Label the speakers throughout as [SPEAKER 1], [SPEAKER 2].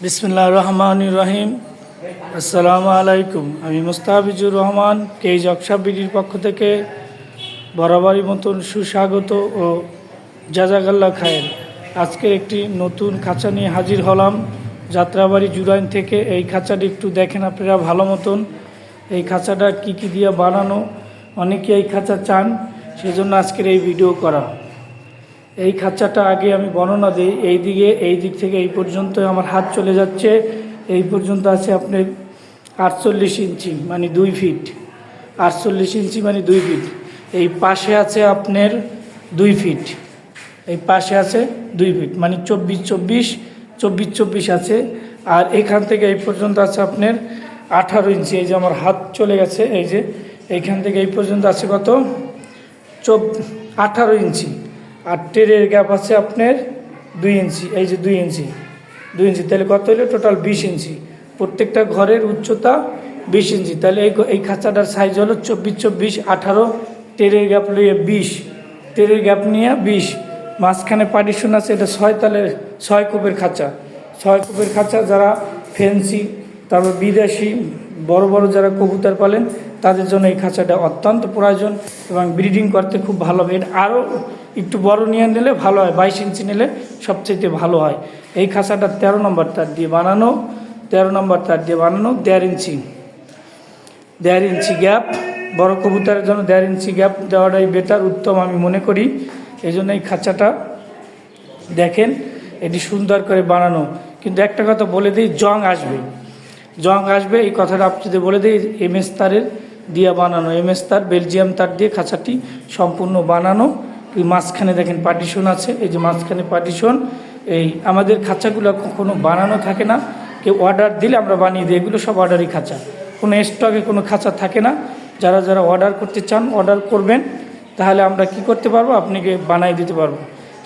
[SPEAKER 1] বিসমুল্লাহ রহমান রহিম। আসসালামু আলাইকুম। আমি মুস্তাফিজুর রহমান, কেই জকসা বিডির পক্ষ থেকে বরাবরই মতন সুস্বাগত ও জাজাগাল্লা খায়ের। আজকে একটি নতুন খাঁচা নিয়ে হাজির হলাম। যাত্রাবাড়ি জুরাইন থেকে এই খাঁচাটি একটু দেখেন আপনারা ভালো মতন। এই খাঁচাটা কি কি দিয়ে বানানো অনেকে এই খাঁচা চান, সেজন্য আজকের এই ভিডিও করা। এই খাঁচাটা আগে আমি বর্ণনা দিই। এই দিকে, এই দিক থেকে এই পর্যন্ত আমার হাত চলে যাচ্ছে। এই পর্যন্ত আছে আপনার আটচল্লিশ ইঞ্চি মানে দুই ফিট। আটচল্লিশ ইঞ্চি মানে দুই ফিট। এই পাশে আছে আপনার দুই ফিট। এই পাশে আছে দুই ফিট মানে চব্বিশ চব্বিশ চব্বিশ চব্বিশ আছে। আর এখান থেকে এই পর্যন্ত আছে আপনার আঠারো ইঞ্চি। এই যে আমার হাত চলে গেছে, এই যে এইখান থেকে এই পর্যন্ত আছে কত? চব আঠারো ইঞ্চি। আর টেরের গ্যাপ আছে আপনার দুই ইঞ্চি, এই যে দুই ইঞ্চি। দুই ইঞ্চি, তাহলে কত হলো টোটাল বিশ ইঞ্চি। প্রত্যেকটা ঘরের উচ্চতা বিশ ইঞ্চি। তাহলে এই এই খাঁচাটার সাইজ হলো চব্বিশ চব্বিশ, আঠারো টেরের গ্যাপ লিয়ে বিশ। টেরের গ্যাপ নিয়ে বিশ। মাঝখানে পার্টিশন আছে, এটা ছয় তালের ছয় কূপের খাঁচা। ছয় কূপের খাঁচা যারা ফেন্সি তারপর বিদেশি, বড় বড় যারা কবুতর পালেন, তাদের জন্য এই খাঁচাটা অত্যন্ত প্রয়োজন এবং ব্রিডিং করতে খুব ভালো হবে। এটা আরও একটু বড় নিয়ে নিলে ভালো হয়, বাইশ ইঞ্চি নিলে সবচেয়ে ভালো হয়। এই খাঁচাটা তেরো নম্বর তার দিয়ে বানানো, তেরো নম্বর তার দিয়ে বানানো, দেড় ইঞ্চি। দেড় ইঞ্চি গ্যাপ, বড় কবুতরের জন্য দেড় ইঞ্চি গ্যাপ দেওয়াটাই বেটার উত্তম আমি মনে করি। এই জন্য এই খাঁচাটা দেখেন, এটি সুন্দর করে বানানো। কিন্তু একটা কথা বলে দিই, জং আসবে। জং আসবে, এই কথাটা আপনাদের বলে দিই, এম এস তারের দিয়ে বানানো। এম এস তার, বেলজিয়াম তার দিয়ে খাঁচাটি সম্পূর্ণ বানানো। এই মাঝখানে দেখেন পার্টিশন আছে, এই যে মাঝখানে পার্টিশন এই আমাদের খাঁচাগুলো কখনো বানানো থাকে না। কেউ অর্ডার দিলে আমরা বানিয়ে দিই, এগুলো সব অর্ডারই খাঁচা। কোনো স্টকে কোনো খাঁচা থাকে না। যারা যারা অর্ডার করতে চান অর্ডার করবেন, তাহলে আমরা কি করতে পারব? আপনাকে বানাই দিতে পারব।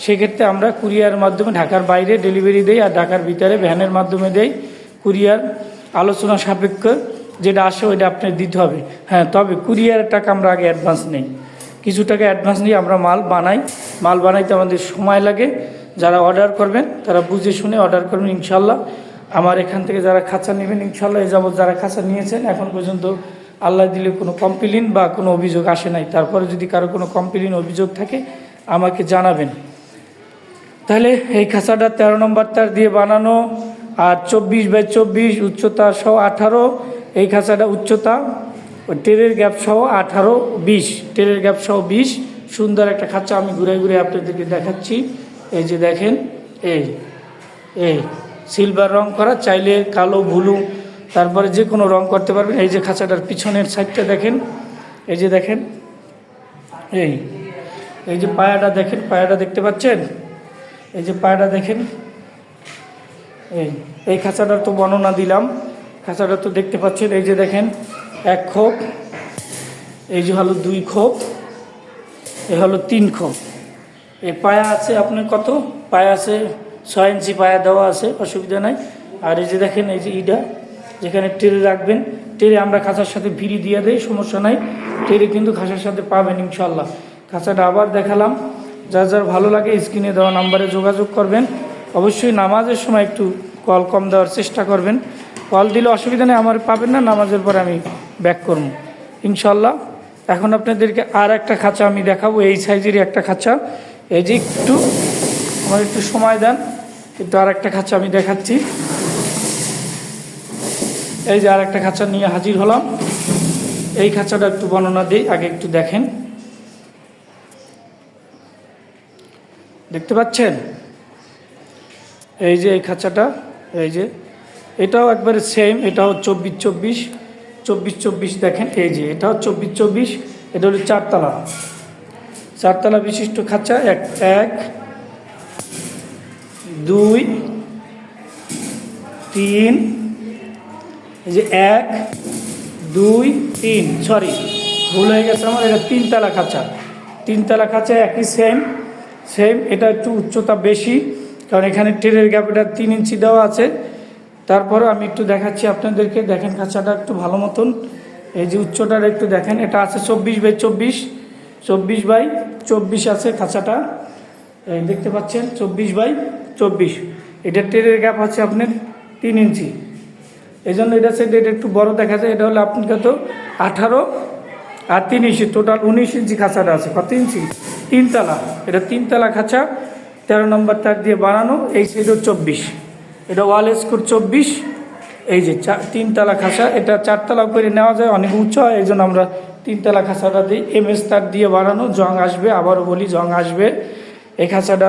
[SPEAKER 1] সেক্ষেত্রে আমরা কুরিয়ার মাধ্যমে, ঢাকার বাইরে ডেলিভারি দেই আর ঢাকার ভিতরে ভ্যানের মাধ্যমে দেই কুরিয়ার আলোচনা সাপেক্ষ। যেটা আসে ওইটা আপনার দিতে হবে। হ্যাঁ তবে কুরিয়ার টাকা আমরা আগে অ্যাডভান্স নেই। কিছু টাকা অ্যাডভান্স নিয়ে আমরা মাল বানাই। মাল বানাইতে আমাদের সময় লাগে। যারা অর্ডার করবেন, তারা বুঝে শুনে অর্ডার করবেন, ইনশাল্লাহ। আমার এখান থেকে যারা খাঁচা নেবেন, ইনশাল্লাহ। এ যাবৎ যারা খাঁচা নিয়েছেন, এখন পর্যন্ত আল্লাহ দিলে কোনো কমপ্লেন বা কোনো অভিযোগ আসে নাই। তারপরে যদি কারও কোনো কমপ্লেন অভিযোগ থাকে, আমাকে জানাবেন। তাহলে এই খাঁচাটা তেরো নম্বর তার দিয়ে বানানো আর চব্বিশ বাই চব্বিশ, উচ্চতা সহ আঠারো। এই খাঁচাটা উচ্চতা টেরের গ্যাপ সহ আঠারো, বিশ। টেরের গ্যাপ সহ বিশ। সুন্দর একটা খাঁচা, আমি ঘুরে ঘুরে আপনাদেরকে দেখাচ্ছি। এই যে দেখেন, এই এই, সিলভার রং করা, চাইলে কালো, ব্লু, তারপরে যে কোনো রং করতে পারবেন। এই যে খাঁচাটার পিছনের সাইডটা দেখেন, এই যে দেখেন, এই এই যে পায়াটা দেখেন, পায়াটা দেখতে পাচ্ছেন? এই যে পায়াটা দেখেন, এই এই খাঁচাটার তো বর্ণনা দিলাম। খাঁচাটা তো দেখতে পাচ্ছেন, এই যে দেখেন এক খোপ, এই যে হলো দুই খোপ, এ হলো তিন খোপ। এ পায়া আছে আপনার কত? পায়া আছে ছয় ইঞ্চি পায়া দেওয়া আছে, অসুবিধা নাই। আর এই যে দেখেন, এই যে ইডা যেখানে টেরে রাখবেন, টেরে আমরা খাঁচার সাথে ভিড়ি দিয়ে দেই, সমস্যা নাই। টেরে কিন্তু খাঁচার সাথে পাবেন ইনশাল্লাহ খাঁচাটা আবার দেখালাম। যার যার ভালো লাগে স্ক্রিনে দেওয়া নাম্বারে যোগাযোগ করবেন। অবশ্যই নামাজের সময় একটু কল কম দেওয়ার চেষ্টা করবেন। কল দিলে অসুবিধা নেই, আমার পাবেন না, নামাজের পর আমি ব্যাক করব। ইনশাল্লাহ। এখন আপনাদেরকে আর একটা খাঁচা আমি দেখাবো। এই সাইজেরই একটা খাঁচা। এই যে একটু, আমার একটু সময় দেন, কিন্তু আর একটা খাঁচা আমি দেখাচ্ছি। এই যে আর একটা খাঁচা নিয়ে হাজির হলাম। এই খাঁচাটা একটু বর্ণনা দিই, আগে একটু দেখেন। দেখতে পাচ্ছেন? এই যে এই খাঁচাটা, এই যে। এটাও একবারে সেম এটাও চব্বিশ চব্বিশ। চব্বিশ চব্বিশ দেখেন, এই যে এটাও চব্বিশ চব্বিশ, এটা হলো চারতলা। চারতলা বিশিষ্ট খাঁচা, এক এক, দুই, তিন, এই যে এক, দুই, তিন সরি ভুল হয়ে গেছে আমার, এটা তিনতলা খাঁচা। তিনতলা খাঁচা একই সেম সেম এটা একটু উচ্চতা বেশি, কারণ এখানে ট্রেনের গ্যাপ এটা তিন ইঞ্চি দেওয়া আছে। তারপরে আমি একটু দেখাচ্ছি আপনাদেরকে। দেখেন খাঁচাটা একটু ভালো মতন। এই যে উচ্চটার একটু দেখেন, এটা আছে চব্বিশ বাই চব্বিশ। চব্বিশ বাই চব্বিশ আছে খাঁচাটা। দেখতে পাচ্ছেন, চব্বিশ বাই চব্বিশ। এটা ট্রেনের গ্যাপ আছে আপনার তিন ইঞ্চি। এই জন্য এটা সেটা এটা একটু বড় দেখা যায়। এটা হলো আপনি কত? আঠারো আর তিন ইঞ্চি। টোটাল উনিশ ইঞ্চি খাঁচাটা আছে। কত ইঞ্চি? তিনতলা। এটা তিনতলা খাঁচা। তেরো নম্বর তার দিয়ে বানানো। এই সাইডও চব্বিশ। এটা ওয়াল স্কোর চব্বিশ, এই যে তিনতলা খাসা, এটা চারতলা করে নেওয়া যায়, অনেক উঁচু হয় এই জন্য আমরা তিনতলা খাঁচাটা দিই। এম এস তার দিয়ে বানানো জং আসবে, আবারও বলি জং আসবে। এই খাঁচাটা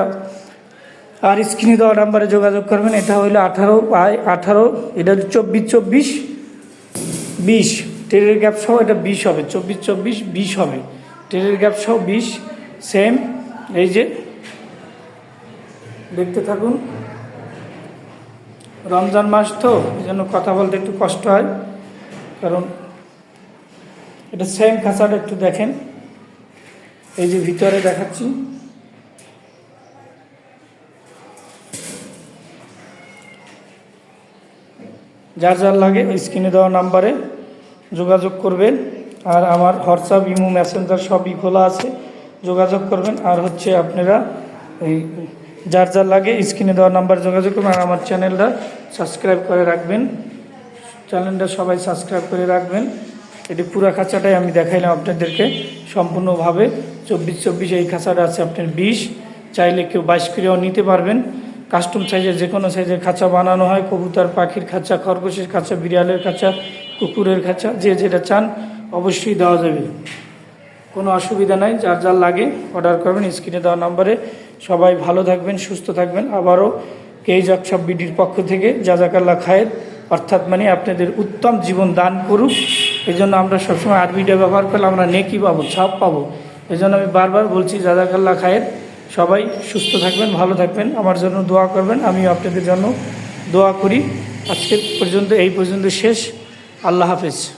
[SPEAKER 1] আর স্ক্রিনে দেওয়া নাম্বারে যোগাযোগ করবেন, এটা হইল আঠারো বাই আঠারো, এটা চব্বিশ চব্বিশ, বিশ। ট্রেনের গ্যাপ সহ এটা বিশ হবে, চব্বিশ চব্বিশ, বিশ হবে। ট্রেনের গ্যাপ সহ বিশ সেম এই যে দেখতে থাকুন। রমজান মাস তো, এই জন্য কথা বলতে একটু কষ্ট হয়। কারণ এটা সেম খাঁচাটা একটু দেখেন। এই যে ভিতরে দেখাচ্ছি। যার যার লাগে ওই স্ক্রিনে দেওয়া নাম্বারে যোগাযোগ করবেন। আর আমার হোয়াটসঅ্যাপ, ইমো, মেসেঞ্জার সবই খোলা আছে। যোগাযোগ করবেন। আর হচ্ছে আপনারা এই যার যার লাগে স্ক্রিনে দেওয়া নাম্বার যোগাযোগ করবেন আর আমার চ্যানেলটা সাবস্ক্রাইব করে রাখবেন। চ্যানেলটা সবাই সাবস্ক্রাইব করে রাখবেন। এটি পুরা খাঁচাটাই আমি দেখাইলাম আপনাদেরকে সম্পূর্ণভাবে। চব্বিশ চব্বিশ এই খাঁচাটা আছে আপনার বিশ। চাইলে কেউ বাইশ করেও নিতে পারবেন। কাস্টম সাইজের যে কোনো সাইজের খাঁচা বানানো হয়। কবুতর, পাখির খাঁচা, খরগোশের খাঁচা, বিড়ালের খাঁচা, কুকুরের খাঁচা, যে যেটা চান অবশ্যই দেওয়া যাবে। কোনো অসুবিধা নাই, যার যার লাগে অর্ডার করবেন স্ক্রিনে দেওয়া নম্বরে সবাই ভালো থাকবেন, সুস্থ থাকবেন। আবারও কেই জকসব বিডির পক্ষ থেকে যা জাজাকাল্লা খায়ের। অর্থাৎ মানে আপনাদের উত্তম জীবন দান করুক। এই জন্য আমরা সবসময় আরবিটা ব্যবহার করলে আমরা নেকি পাবো, ছাপ পাবো। এই জন্য আমি বারবার বলছি, জাজাকাল্লা খায়ের। সবাই সুস্থ থাকবেন, ভালো থাকবেন। আমার জন্য দোয়া করবেন, আমিও আপনাদের জন্য দোয়া করি। আজকে পর্যন্ত, এই পর্যন্ত শেষ। আল্লাহ হাফেজ।